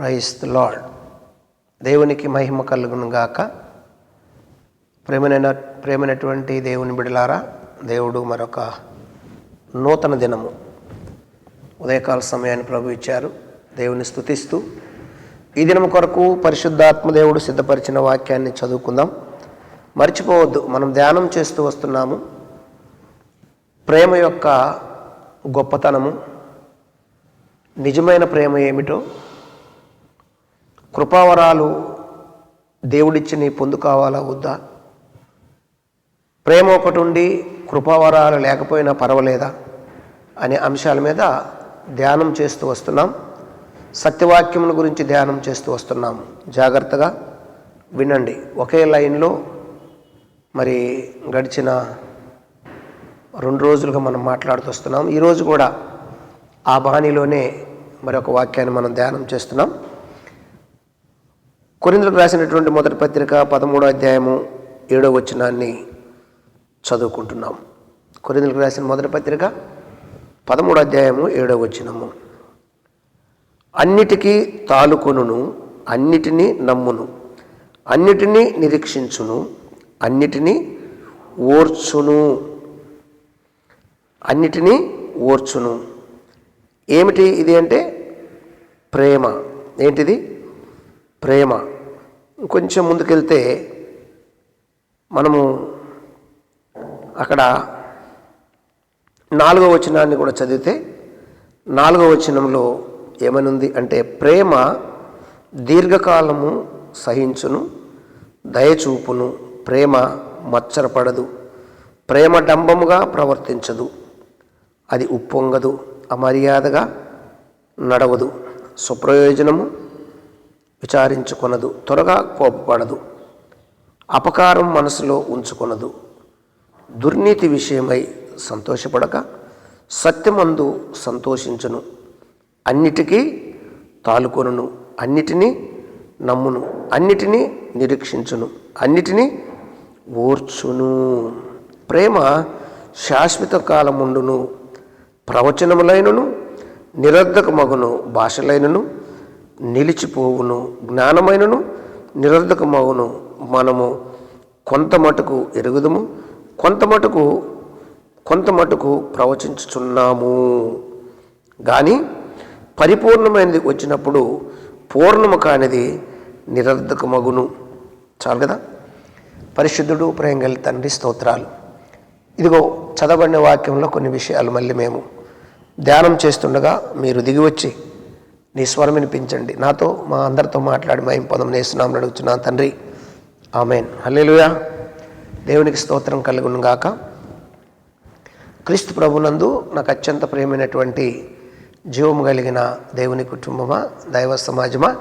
Price the lord దేవునికి మహిమ కలుగును గాక. ప్రేమైన ప్రేమైనటువంటి దేవుని బిడలారా దేవుడు మరొక నూతన దినము. ఉదయకాల సమయాన్ని ప్రభు ఇచ్చారు. దేవుని స్తుతిస్తూ ఈ దినం కొరకు పరిశుద్ధాత్మ దేవుడు సిద్ధపరిచిన వాక్యాన్ని చదువుకుందాం. మర్చిపోవద్దు మనం ధ్యానం చేస్తూ వస్తున్నాము. ప్రేమ యొక్క గొప్పతనము. నిజమైన ప్రేమ ఏమిటో కృపావరాలు దేవుడిచ్చి నీ పొందు కావాలా వద్దా? ప్రేమ ఒకటి ఉండి కృపావరాలు లేకపోయినా పర్వాలేదా? అనే అంశాల మీద ధ్యానం చేస్తూ వస్తున్నాం. సత్యవాక్యముల గురించి ధ్యానం చేస్తూ వస్తున్నాం. జాగ్రత్తగా వినండి. ఒకే లైన్లో మరి గడిచిన రెండు రోజులుగా మనం మాట్లాడుతూ వస్తున్నాం. ఈరోజు కూడా ఆ బాణిలోనే మరొక వాక్యాన్ని మనం ధ్యానం చేస్తున్నాం. కొరిందులకు రాసినటువంటి మొదటి పత్రిక పదమూడో అధ్యాయము ఏడో వచనాన్ని చదువుకుంటున్నాం. కొరిందులకు రాసిన మొదటి పత్రిక పదమూడో అధ్యాయము ఏడో వచనము. అన్నిటికీ తాలుకొనును అన్నిటినీ నమ్మును అన్నిటినీ నిరీక్షించును అన్నిటినీ ఓర్చును అన్నిటినీ ఓర్చును. ఏమిటి ఇది అంటే ప్రేమ? ఏంటిది? ప్రేమ. కొంచెం ముందుకెళ్తే మనము అక్కడ నాలుగో వచనాన్ని కూడా చదివితే నాలుగో వచనంలో ఏమనుంది అంటే ప్రేమ దీర్ఘకాలము సహించును దయచూపును ప్రేమ మచ్చరపడదు ప్రేమ డంబముగా ప్రవర్తించదు అది ఉప్పొంగదు అమర్యాదగా నడవదు. సుప్రయోజనము విచారించుకొనదు త్వరగా కోపపడదు అపకారం మనసులో ఉంచుకొనదు. దుర్నీతి విషయమై సంతోషపడక సత్యమందు సంతోషించును. అన్నిటికీ తాలుకొనును అన్నిటినీ నమ్మును అన్నిటినీ నిరీక్షించును అన్నిటినీ ఓర్చును. ప్రేమ శాశ్వత కాలముండును ప్రవచనములైనను నిరర్ధక మగును భాషలైనను నిలిచిపోవును. జ్ఞానమైనను నిరర్ధకమవును మనము కొంత మటుకు ఎరుగుదము. కొంత మటుకు కొంత మటుకు ప్రవచించుచున్నాము. కానీ పరిపూర్ణమైనది వచ్చినప్పుడు పూర్ణము కానిది నిరర్ధకమగును. చాలు కదా? పరిశుద్ధుడు ప్రేంగల్ తండ్రి స్తోత్రాలు. ఇదిగో చదవబడిన వాక్యంలో కొన్ని విషయాలు మళ్ళీ మేము ధ్యానం చేస్తుండగా మీరు దిగి వచ్చి నీ స్వరం వినిపించండి. నాతో మా అందరితో మాట్లాడి మా ఇంపదం నేస్తున్నామని అడుగుతున్నాను తండ్రి. ఆమెన్. హల్లెలూయా. దేవునికి స్తోత్రం కలుగును గాక. క్రీస్తు ప్రభునందు నాకు అత్యంత ప్రియమైనటువంటి జీవము కలిగిన దేవుని కుటుంబమా దైవ సమాజమా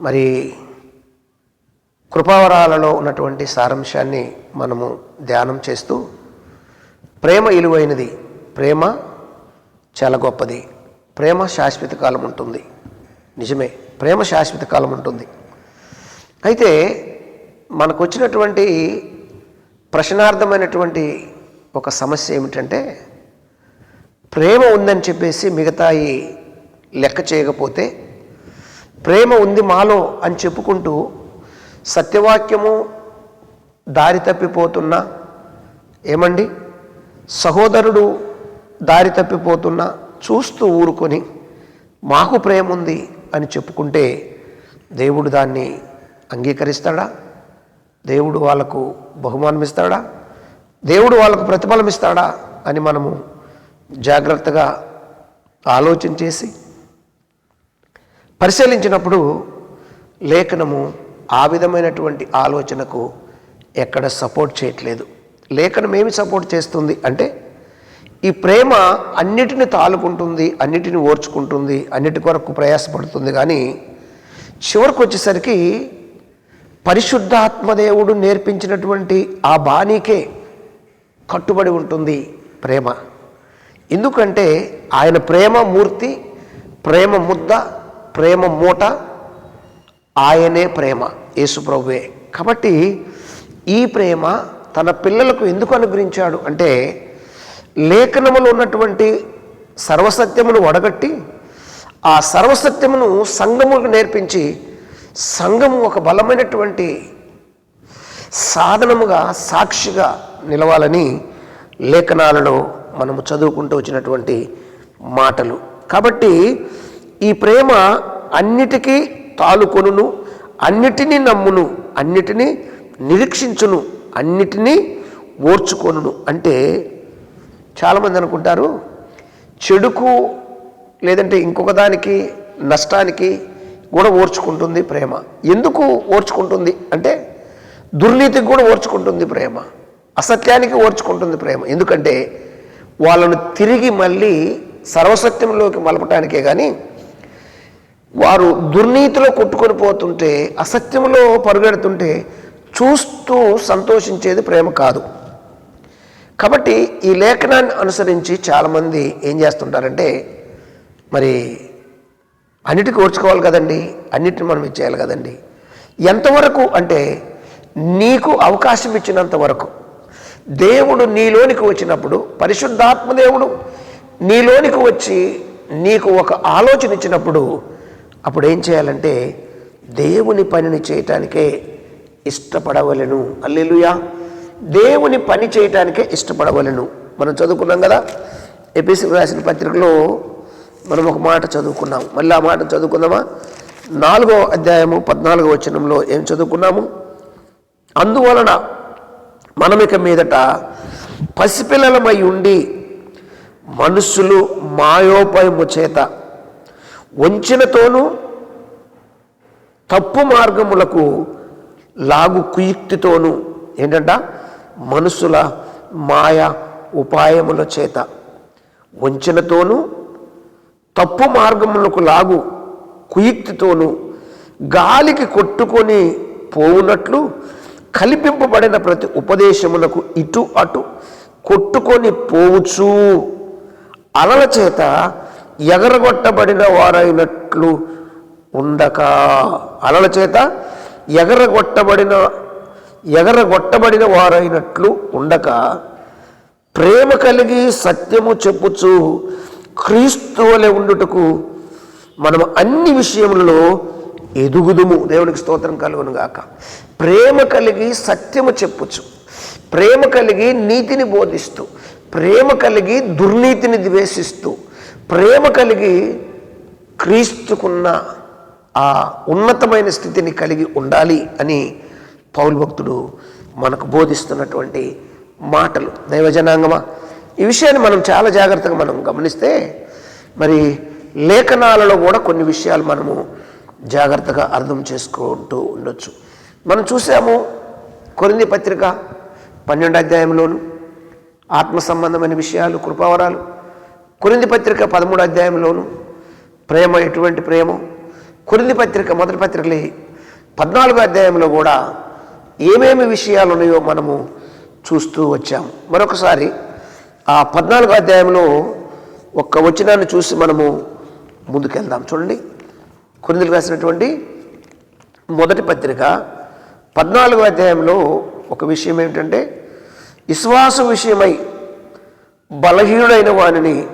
మరి కృపావరాలలో ఉన్నటువంటి సారాంశాన్ని మనము ధ్యానం చేస్తూ ప్రేమ ఇలువైనది. ప్రేమ చాలా గొప్పది. ప్రేమ శాశ్వత కాలం ఉంటుంది. నిజమే ప్రేమ శాశ్వత కాలం ఉంటుంది. అయితే మనకు వచ్చినటువంటి ప్రశ్నార్థమైనటువంటి ఒక సమస్య ఏమిటంటే ప్రేమ ఉందని చెప్పేసి మిగతాయి లెక్క చేయకపోతే ప్రేమ ఉంది మాలో అని చెప్పుకుంటూ సత్యవాక్యము దారి తప్పిపోతున్నా ఏమండి? సహోదరుడు దారి తప్పిపోతున్నా చూస్తూ ఊరుకొని మాకు ప్రేమ ఉంది అని చెప్పుకుంటే దేవుడు దాన్ని అంగీకరిస్తాడా? దేవుడు వాళ్ళకు బహుమానం ఇస్తాడా దేవుడు వాళ్ళకు ప్రతిఫలం ఇస్తాడా అని మనము జాగ్రత్తగా ఆలోచన చేసి పరిశీలించినప్పుడు లేఖనము ఆ విధమైనటువంటి ఆలోచనకు ఎక్కడ సపోర్ట్ చేయట్లేదు. లేఖనం ఏమి సపోర్ట్ చేస్తుంది అంటే ఈ ప్రేమ అన్నిటిని తాలుకుంటుంది అన్నిటిని ఓర్చుకుంటుంది అన్నిటి కొరకు ప్రయాసపడుతుంది. కానీ చివరికి వచ్చేసరికి పరిశుద్ధాత్మదేవుడు నేర్పించినటువంటి ఆ బాణీకే కట్టుబడి ఉంటుంది ప్రేమ. ఎందుకంటే ఆయన ప్రేమ మూర్తి ప్రేమ ముద్ద ప్రేమ మూట ఆయనే ప్రేమ యేసుప్రభువే కాబట్టి ఈ ప్రేమ తన పిల్లలకు ఎందుకు అనుగ్రహించాడు అంటే లేఖనములో ఉన్నటువంటి సర్వసత్యమును వడగట్టి ఆ సర్వసత్యమును సంఘములకు నేర్పించి సంఘము ఒక బలమైనటువంటి సాధనముగా సాక్షిగా నిలవాలని లేఖనాలలో మనము చదువుకుంటూ వచ్చినటువంటి మాటలు. కాబట్టి ఈ ప్రేమ అన్నిటికీ తాలుకొనును అన్నిటినీ నమ్మును అన్నిటినీ నిరీక్షించును అన్నిటినీ ఓర్చుకొనును అంటే చాలామంది అనుకుంటారు చెడుకు లేదంటే ఇంకొక దానికి నష్టానికి కూడా ఓర్చుకుంటుంది ప్రేమ. ఎందుకు ఓర్చుకుంటుంది? అంటే దుర్నీతికి కూడా ఓర్చుకుంటుంది ప్రేమ. అసత్యానికి ఓర్చుకుంటుంది ప్రేమ. ఎందుకంటే వాళ్ళను తిరిగి మళ్ళీ సర్వసత్యంలోకి మలపటానికే కానీ వారు దుర్నీతిలో కొట్టుకొని పోతుంటే అసత్యంలో పరుగెడుతుంటే చూస్తూ సంతోషించేది ప్రేమ కాదు. కాబట్టి ఈ లేఖనాన్ని అనుసరించి చాలామంది ఏం చేస్తుంటారంటే మరి అన్నిటికీ ఓర్చుకోవాలి కదండి అన్నిటిని మనం ఇచ్చేయాలి కదండి. ఎంతవరకు అంటే నీకు అవకాశం ఇచ్చినంత వరకు దేవుడు నీలోనికి వచ్చినప్పుడు పరిశుద్ధాత్మ దేవుడు నీలోనికి వచ్చి నీకు ఒక ఆలోచన ఇచ్చినప్పుడు అప్పుడు ఏం చేయాలంటే దేవుని పనిని చేయటానికే ఇష్టపడవలను. అల్లెలుయా. దేవుని పని చేయటానికే ఇష్టపడవలను. మనం చదువుకున్నాం కదా? ఎపిసి రాసిన పత్రికలో మనం ఒక మాట చదువుకున్నాం. మళ్ళీ ఆ మాట చదువుకుందామా? నాలుగో అధ్యాయము పద్నాలుగో వచనంలో ఏం చదువుకున్నాము? అందువలన మనమిక మీదట పసిపిల్లలమై ఉండి మనుషులు మాయోపాయము చేత వంచినతోనూ తప్పు మార్గములకు లాగు కుయుక్తితోనూ ఏంటంట? మనుషుల మాయ ఉపాయముల చేత వంచనతోనూ తప్పు మార్గములకు లాగు కుయుక్తితోనూ గాలికి కొట్టుకొని పోవునట్లు కల్పింపబడిన ప్రతి ఉపదేశములకు ఇటు అటు కొట్టుకొని పోవచ్చు అలల చేత ఎగరగొట్టబడిన వారైనట్లు ఉండక. అలల చేత ఎగరగొట్టబడిన ఎగరగొట్టబడిన వారైనట్లు ఉండక ప్రేమ కలిగి సత్యము చెప్పుచు క్రీస్తు వలె ఉండుటకు మనం అన్ని విషయములలో ఎదుగుదుము. దేవునికి స్తోత్రం కలుగునుగాక ప్రేమ కలిగి సత్యము చెప్పుచు ప్రేమ కలిగి నీతిని బోధిస్తూ ప్రేమ కలిగి దుర్నీతిని ద్వేషిస్తూ ప్రేమ కలిగి క్రీస్తుకున్న ఆ ఉన్నతమైన స్థితిని కలిగి ఉండాలి అని పౌలు భక్తుడు మనకు బోధిస్తున్నటువంటి మాటలు. దైవజనాంగమా? ఈ విషయాన్ని మనం చాలా జాగ్రత్తగా మనం గమనిస్తే మరి లేఖనాలలో కూడా కొన్ని విషయాలు మనము జాగ్రత్తగా అర్థం చేసుకుంటూ ఉండొచ్చు. మనం చూసాము కొరింది పత్రిక పన్నెండు అధ్యాయంలోను ఆత్మ సంబంధమైన విషయాలు కృపావరాలు. కొరింది పత్రిక పదమూడు అధ్యాయంలోను ప్రేమ ఎటువంటి ప్రేమ? కొరింది పత్రిక మొదటి పత్రికలే పద్నాలుగో అధ్యాయంలో కూడా ఏమేమి విషయాలు ఉన్నాయో మనము చూస్తూ వచ్చాము. మరొకసారి ఆ పద్నాలుగో అధ్యాయంలో ఒక్క వచనాన్ని చూసి మనము ముందుకెళ్దాం. చూడండి. కొరిందులు రాసినటువంటి మొదటి పత్రిక పద్నాలుగో అధ్యాయంలో ఒక విషయం ఏమిటంటే విశ్వాస విషయమై బలహీనుడైన వానిని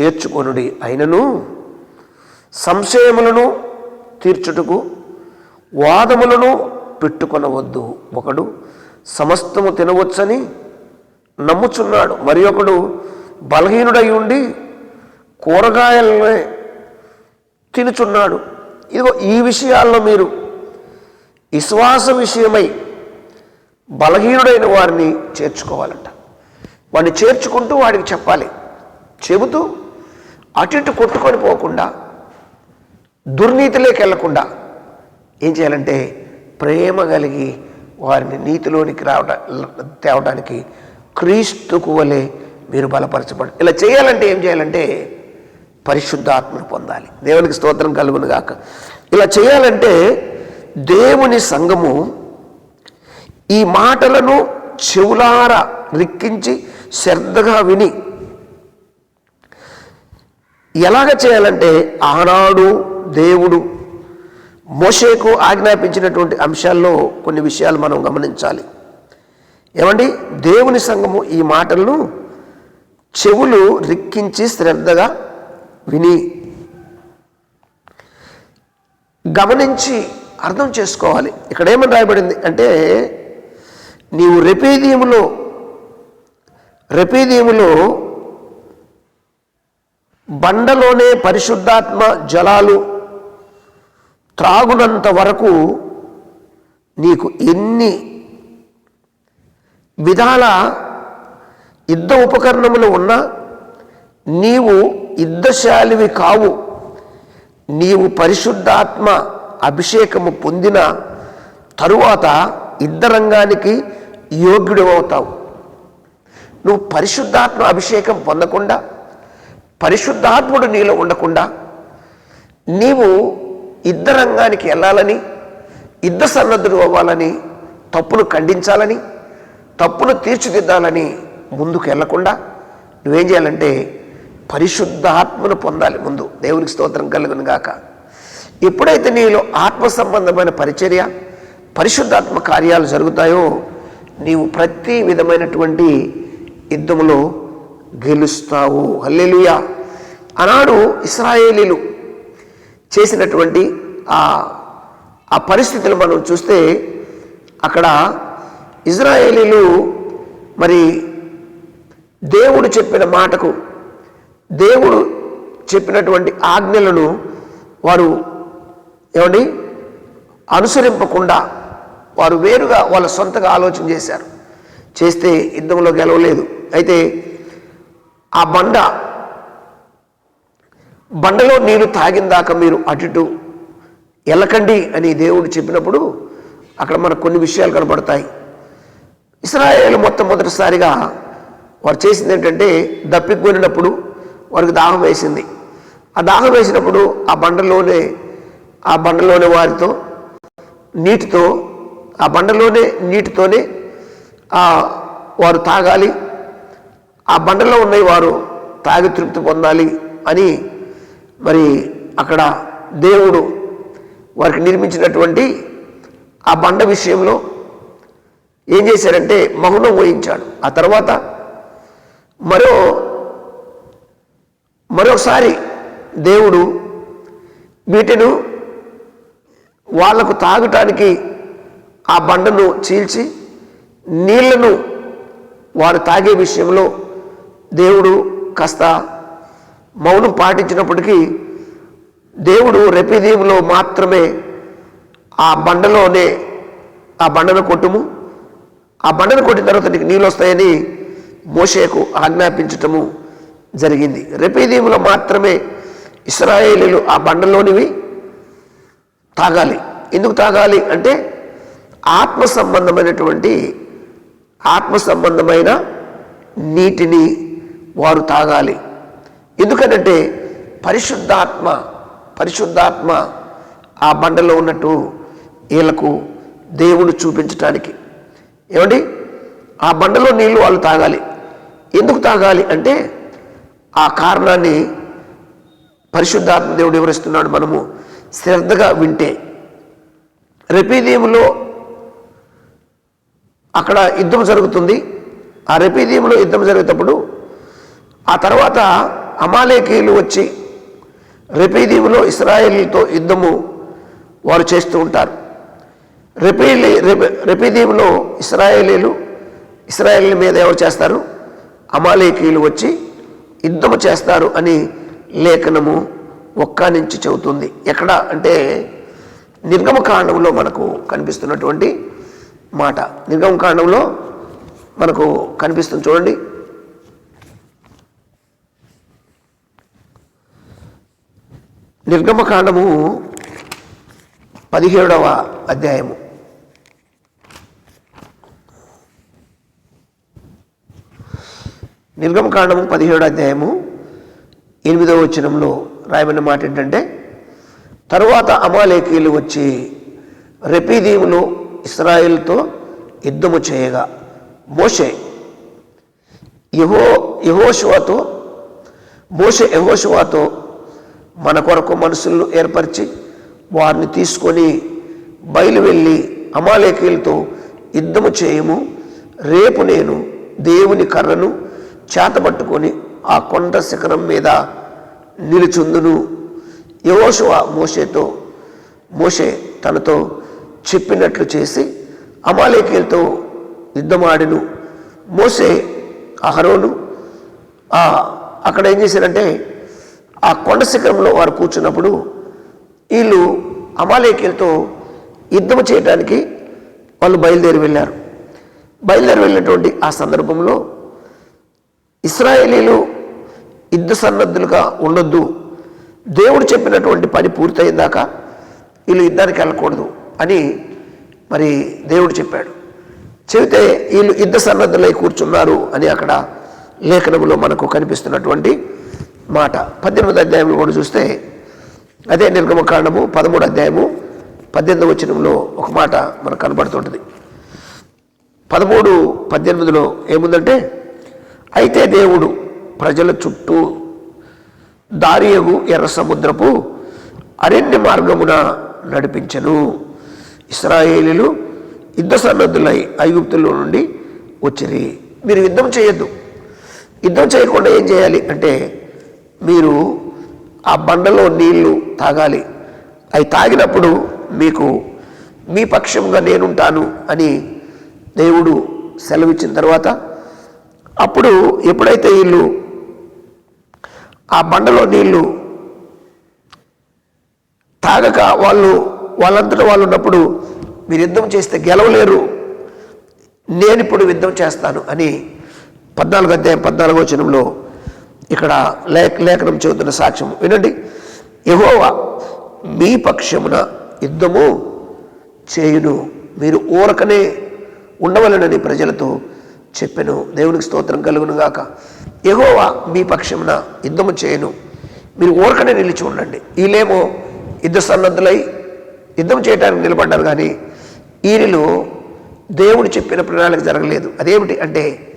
చేర్చుకొనుడి అయినను సంశయములను తీర్చుటకు వాదములను పెట్టుకొనవద్దు. ఒకడు సమస్తము తినవచ్చని నమ్ముచున్నాడు. మరి ఒకడు బలహీనుడై ఉండి కూరగాయలనే తినుచున్నాడు. ఇదిగో ఈ విషయాల్లో మీరు విశ్వాస విషయమై బలహీనుడైన వారిని చేర్చుకోవాలంట. వాడిని చేర్చుకుంటూ వాడికి చెప్పాలి. చెబుతూ అటు ఇటు కొట్టుకొని పోకుండా దుర్నీతిలోకి వెళ్ళకుండా ఏం చేయాలంటే ప్రేమ కలిగి వారిని నీతిలోనికి రావట తేవడానికి క్రీస్తుకు వలె మీరు బలపరచబడి ఇలా చేయాలంటే ఏం చేయాలంటే పరిశుద్ధాత్మను పొందాలి. దేవునికి స్తోత్రం కలుగును గాక. ఇలా చేయాలంటే దేవుని సంఘము ఈ మాటలను చెవులార రిక్కించి శ్రద్ధగా విని ఎలాగ చేయాలంటే ఆనాడు దేవుడు మోషేకు ఆజ్ఞాపించినటువంటి అంశాల్లో కొన్ని విషయాలు మనం గమనించాలి. ఏమండి? దేవుని సంఘము ఈ మాటలను చెవులు రిక్కించి శ్రద్ధగా విని గమనించి అర్థం చేసుకోవాలి. ఇక్కడ ఏమని రాయబడింది అంటే నీవు రెపీదీములో రెపీదీములో బండలోనే పరిశుద్ధాత్మ జలాలు త్రాగునంత వరకు నీకు ఎన్ని విధాల యుద్ధ ఉపకరణములు ఉన్నా నీవు యుద్ధశాలివి కావు. నీవు పరిశుద్ధాత్మ అభిషేకము పొందిన తరువాత యుద్ధరంగానికి యోగ్యుడు అవుతావు. నువ్వు పరిశుద్ధాత్మ అభిషేకం పొందకుండా పరిశుద్ధాత్ముడు నీలో ఉండకుండా నీవు యుద్ధ రంగానికి వెళ్ళాలని యుద్ధ సన్నద్ధుడు అవ్వాలని తప్పులు ఖండించాలని తప్పులు తీర్చిదిద్దాలని ముందుకు వెళ్ళకుండా నువ్వేం చేయాలంటే పరిశుద్ధాత్మను పొందాలి ముందు. దేవునికి స్తోత్రం కలుగును గాక ఎప్పుడైతే నీలో ఆత్మ సంబంధమైన పరిచర్య పరిశుద్ధాత్మ కార్యాలు జరుగుతాయో నీవు ప్రతి విధమైనటువంటి యుద్ధములో గెలుస్తావు. హల్లెలూయా. అనాడు ఇస్రాయేలీలు చేసినటువంటి ఆ ఆ పరిస్థితులు మనం చూస్తే అక్కడ ఇజ్రాయేలీలు మరి దేవుడు చెప్పిన మాటకు దేవుడు చెప్పినటువంటి ఆజ్ఞలను వారు ఏమండి? అనుసరింపకుండా వారు వేరుగా వాళ్ళ సొంతగా ఆలోచన చేశారు. చేస్తే యుద్ధంలో గెలవలేదు. అయితే ఆ బండ బండలో నీరు తాగిన దాకా మీరు అటుటు ఎలకండి అని దేవుడు చెప్పినప్పుడు అక్కడ మనకు కొన్ని విషయాలు కనపడతాయి ఇస్రాయేల్ మొత్తం మొదటిసారిగా వారు చేసింది ఏంటంటే దప్పికొనినప్పుడు వారికి దాహం వేసింది. ఆ దాహం వేసినప్పుడు ఆ బండలోనే ఆ బండలోనే వారితో నీటితో ఆ బండలోనే నీటితోనే ఆ వారు తాగాలి. ఆ బండలో ఉన్న వారు తాగి తృప్తి పొందాలి అని మరి అక్కడ దేవుడు వారికి నిర్మించినటువంటి ఆ బండ విషయంలో ఏం చేశారంటే మౌనం వహించాడు. ఆ తర్వాత మరో మరొకసారి దేవుడు వీటిను వాళ్ళకు తాగటానికి ఆ బండను చీల్చి నీళ్ళను వారు తాగే విషయంలో దేవుడు కాస్త మౌనం పాటించినప్పటికీ దేవుడు రెపిదీములో మాత్రమే ఆ బండలోనే ఆ బండను కొట్టుము. ఆ బండను కొట్టిన తర్వాత నీకు నీళ్ళు వస్తాయని మోషేకు ఆజ్ఞాపించటము జరిగింది. రెపీదీములో మాత్రమే ఇస్రాయేలీలు ఆ బండలోనివి తాగాలి. ఎందుకు తాగాలి అంటే ఆత్మ సంబంధమైనటువంటి ఆత్మ సంబంధమైన నీటిని వారు తాగాలి. ఎందుకనంటే పరిశుద్ధాత్మ పరిశుద్ధాత్మ ఆ బండలో ఉన్నట్టు వీళ్ళకు దేవుడు చూపించటానికి. ఏమండి? ఆ బండలో నీళ్ళు వాళ్ళు తాగాలి. ఎందుకు తాగాలి అంటే ఆ కారణాన్ని పరిశుద్ధాత్మ దేవుడు వివరిస్తున్నాడు మనము శ్రద్ధగా వింటే. రెపీదీములో అక్కడ యుద్ధం జరుగుతుంది. ఆ రెపీదీములో యుద్ధం జరిగేటప్పుడు ఆ తర్వాత అమాలేకీయులు వచ్చి రెపీదీములో ఇస్రాయేలీతో యుద్ధము వారు చేస్తూ ఉంటారు. రెపీలి రెపీదీములో ఇస్రాయేలీలు ఇస్రాయేల్ మీద ఎవరు చేస్తారు? అమాలేకీయులు వచ్చి యుద్ధము చేస్తారు అని లేఖనము ఒక్క నుంచి చెబుతుంది. ఎక్కడ? అంటే నిర్గమకాండంలో మనకు కనిపిస్తున్నటువంటి మాట. నిర్గమకాండంలో మనకు కనిపిస్తుంది చూడండి. నిర్గమకాండము పదిహేడవ అధ్యాయము. నిర్గమకాండము పదిహేడవ అధ్యాయము ఎనిమిదవ వచనంలో రాయబడిన మాట ఏంటంటే తరువాత అమాలేకీలు వచ్చి రెపీదీములో ఇస్రాయిల్తో యుద్ధము చేయగా మోషే యహో యహోశువాతో మోషే యహోశువాతో మన కొరకు మనుషులను ఏర్పరిచి వారిని తీసుకొని బయలు వెళ్ళి అమాలేకీలతో యుద్ధము చేయము. రేపు నేను దేవుని కర్రను చేతబట్టుకొని ఆ కొండ శిఖరం మీద నిలుచుందును. యోషువ మోషేతో మోషే తనతో చెప్పినట్లు చేసి అమాలేకీలతో యుద్ధమాడిను. మోసే అహరోను అక్కడ ఏం చేశారంటే ఆ కొండ శిఖరంలో వారు కూర్చున్నప్పుడు వీళ్ళు అమాలేకీలతో యుద్ధం చేయడానికి వాళ్ళు బయలుదేరి వెళ్ళారు. బయలుదేరి వెళ్ళినటువంటి ఆ సందర్భంలో ఇస్రాయేలీలు యుద్ధ సన్నద్ధులుగా ఉండొద్దు. దేవుడు చెప్పినటువంటి పని పూర్తయిందాక వీళ్ళు యుద్ధానికి వెళ్ళకూడదు అని మరి దేవుడు చెప్పాడు. చెబితే వీళ్ళు యుద్ధ సన్నద్ధులై కూర్చున్నారు అని అక్కడ లేఖనంలో మనకు కనిపిస్తున్నటువంటి మాట. పద్దెనిమిది అధ్యాయంలో కూడా చూస్తే అదే నిర్గమకాండము పదమూడు అధ్యాయము పద్దెనిమిది వచనంలో ఒక మాట మనకు కనబడుతుంటుంది. పదమూడు పద్దెనిమిదిలో ఏముందంటే అయితే దేవుడు ప్రజల చుట్టూ దారియగు ఎర్ర సముద్రపు అరణ్య మార్గమున నడిపించను. ఇస్రాయేలీలు యుద్ధ సన్నద్ధులై ఐగుప్తుల్లో నుండి వచ్చిరి. మీరు యుద్ధం చేయొద్దు. యుద్ధం చేయకుండా ఏం చేయాలి అంటే మీరు ఆ బండలో నీళ్ళు తాగాలి. అవి తాగినప్పుడు మీకు మీ పక్షంగా నేనుంటాను అని దేవుడు సెలవిచ్చిన తర్వాత అప్పుడు ఎప్పుడైతే వీళ్ళు ఆ బండలో నీళ్ళు తాగక వాళ్ళు వాళ్ళంతటా వాళ్ళు ఉన్నప్పుడు మీరు యుద్ధం చేస్తే గెలవలేరు నేను ఇప్పుడు యుద్ధం చేస్తాను అని పద్నాలుగు అధ్యాయం పద్నాలుగో వచనంలో ఇక్కడ లేఖ లేఖనం చెబుతున్న సాక్ష్యం వినండి. యహోవా మీ పక్షమున యుద్ధము చేయును. మీరు ఊరకనే ఉండవలనని ప్రజలతో చెప్పెను. దేవునికి స్తోత్రం కలుగును గాక. యహోవా మీ పక్షమున యుద్ధము చేయను. మీరు ఊరకనే నిలిచి ఉండండి. వీళ్ళేమో యుద్ధ సన్నద్ధులై యుద్ధం చేయడానికి నిలబడ్డారు కానీ వీరిలో దేవుడు చెప్పిన ప్రణాళిక జరగలేదు. అదేమిటి అంటే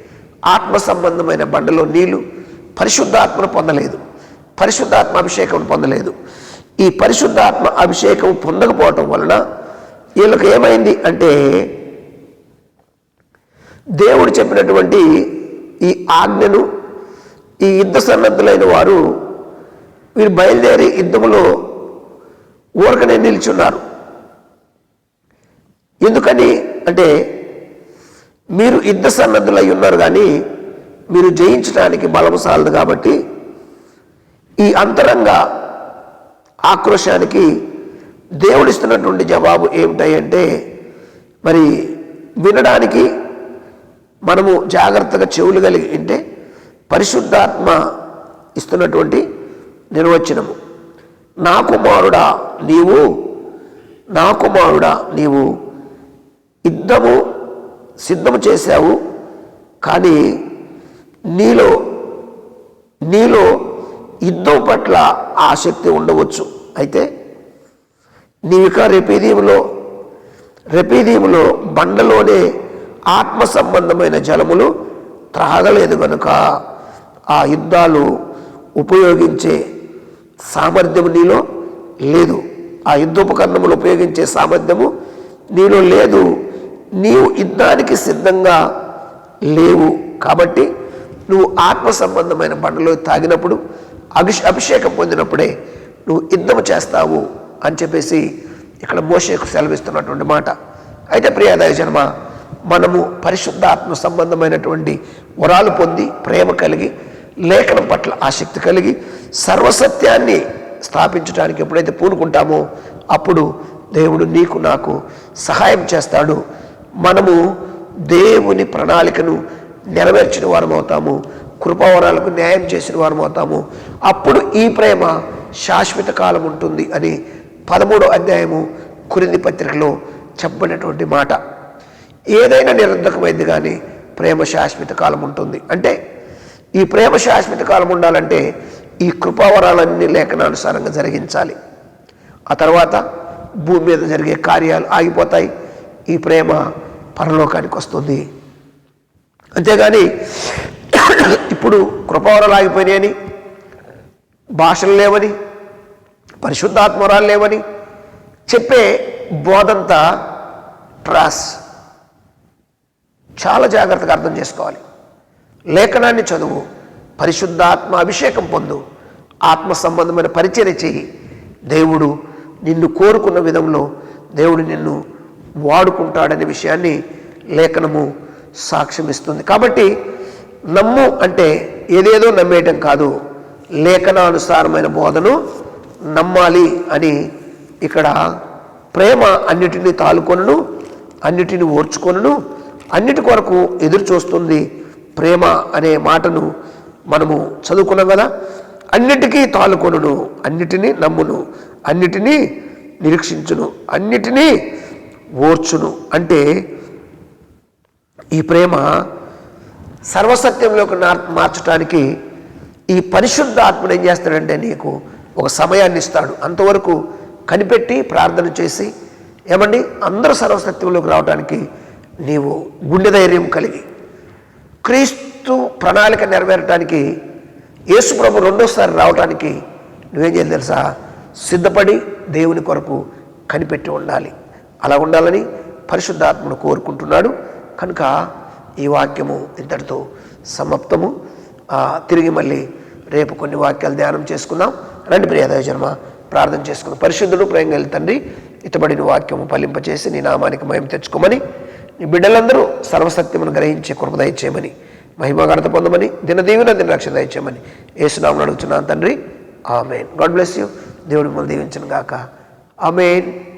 ఆత్మ సంబంధమైన బండలో నీళ్ళు పరిశుద్ధాత్మను పొందలేదు. పరిశుద్ధాత్మ అభిషేకం పొందలేదు. ఈ పరిశుద్ధాత్మ అభిషేకం పొందకపోవటం వలన వీళ్ళకి ఏమైంది అంటే దేవుడు చెప్పినటువంటి ఈ ఆజ్ఞను ఈ యుద్ధ సన్నద్ధులైన వారు వీరు బయలుదేరి యుద్ధములో ఊరకనే నిల్చున్నారు. ఎందుకని అంటే మీరు యుద్ధ సన్నద్ధులై ఉన్నారు కానీ మీరు జయించడానికి బలము సాలదు కాబట్టి ఈ అంతరంగ ఆక్రోశానికి దేవుడిస్తున్నటువంటి జవాబు ఏమిటాయంటే మరి వినడానికి మనము జాగ్రత్తగా చెవులు కలిగి ఉంటే పరిశుద్ధాత్మ ఇస్తున్నటువంటి నిర్వచనము. నా కుమారుడా నీవు నా కుమారుడా నీవు యుద్ధము సిద్ధము చేశావు కానీ నీలో నీలో యుద్ధం పట్ల ఆసక్తి ఉండవచ్చు. అయితే నీవిక రెపీదీములో రెపీదీములో బండలోనే ఆత్మ సంబంధమైన జలములు త్రాగలేదు కనుక ఆ యుద్ధాలు ఉపయోగించే సామర్థ్యము నీలో లేదు. ఆ యుద్ధోపకరణములు ఉపయోగించే సామర్థ్యము నీలో లేదు. నీవు యుద్ధానికి సిద్ధంగా లేవు కాబట్టి నువ్వు ఆత్మ సంబంధమైన బండలో తాగినప్పుడు అభిష అభిషేకం పొందినప్పుడే నువ్వు ఇద్దము చేస్తావు అని చెప్పేసి ఇక్కడ మోషేకు సెలవిస్తున్నటువంటి మాట. అయితే ప్రియాదాయ జన్మ మనము పరిశుద్ధాత్మ సంబంధమైనటువంటి వరాలు పొంది ప్రేమ కలిగి లేఖనం పట్ల ఆసక్తి కలిగి సర్వసత్యాన్ని స్థాపించడానికి ఎప్పుడైతే పూనుకుంటామో అప్పుడు దేవుడు నీకు నాకు సహాయం చేస్తాడు. మనము దేవుని ప్రణాళికను నెరవేర్చిన వారం అవుతాము కృపావరాలకు న్యాయం చేసిన వారం అవుతాము అప్పుడు ఈ ప్రేమ శాశ్వత కాలం ఉంటుంది అని పదమూడో అధ్యాయము కురింది పత్రికలో చెప్పబడినటువంటి మాట. ఏదైనా నిరంతకమైంది కానీ ప్రేమ శాశ్వత కాలం ఉంటుంది. అంటే ఈ ప్రేమ శాశ్వత కాలం ఉండాలంటే ఈ కృపావరాలన్నీ లేఖనానుసారంగా జరిగించాలి. ఆ తర్వాత భూమి మీద జరిగే కార్యాలు ఆగిపోతాయి. ఈ ప్రేమ పరలోకానికి వస్తుంది. అంతేగాని ఇప్పుడు కృపవరాలు ఆగిపోయినాయని భాషలు లేవని పరిశుద్ధాత్మరాలు లేవని చెప్పే బోధంతా ట్రాస్. చాలా జాగ్రత్తగా అర్థం చేసుకోవాలి. లేఖనాన్ని చదువు పరిశుద్ధాత్మ అభిషేకం పొందు ఆత్మ సంబంధమైన పరిచయం చేయి. దేవుడు నిన్ను కోరుకున్న విధంలో దేవుడు నిన్ను వాడుకుంటాడనే విషయాన్ని లేఖనము సాక్ష్యం ఇస్తుంది. కాబట్టి నమ్ము అంటే ఏదేదో నమ్మేయటం కాదు. లేఖనానుసారమైన బోధను నమ్మాలి అని ఇక్కడ ప్రేమ అన్నిటిని తాలుకొనును అన్నిటిని ఓర్చుకొనును అన్నిటి కొరకు ఎదురు చూస్తుంది ప్రేమ అనే మాటను మనము చదువుకున్నాం కదా. అన్నిటికీ తాలుకొనును అన్నిటినీ నమ్మును అన్నిటినీ నిరీక్షించును అన్నిటినీ ఓర్చును అంటే ఈ ప్రేమ సర్వసత్యంలోకి మార్చడానికి ఈ పరిశుద్ధ ఆత్మను ఏం చేస్తాడంటే నీకు ఒక సమయాన్ని ఇస్తాడు. అంతవరకు కనిపెట్టి ప్రార్థన చేసి ఏమండి? అందరూ సర్వసత్యంలోకి రావడానికి నీవు గుండె ధైర్యం కలిగి క్రీస్తు ప్రణాళిక నెరవేరటానికి యేసుప్రభు రెండోసారి రావటానికి నువ్వేం చేయాలి తెలుసా? సిద్ధపడి దేవుని కొరకు కనిపెట్టి ఉండాలి. అలా ఉండాలని పరిశుద్ధాత్మను కోరుకుంటున్నాడు. కనుక ఈ వాక్యము ఇంతటితో సమాప్తము. తిరిగి మళ్ళీ రేపు కొన్ని వాక్యాలు ధ్యానం చేసుకుందాం. రండి ప్రియ జన్మ ప్రార్థన చేసుకుందాం. పరిశుద్ధుడు ప్రేంగలి తండ్రి ఇతబడిన వాక్యము ఫలింపచేసి నీ నామానికి మహిమ తెచ్చుకోమని నీ బిడ్డలందరూ సర్వసత్యమును గ్రహించే కృప దయచేయమని మహిమ ఘనత పొందమని దినదీవిన దిన రక్షణ దయచేయమని ఏసునామను అడుగుతున్నాను తండ్రి. ఆమెన్. God bless you. దేవుడి మిమ్మల్ని దీవించను గాక. ఆమెన్.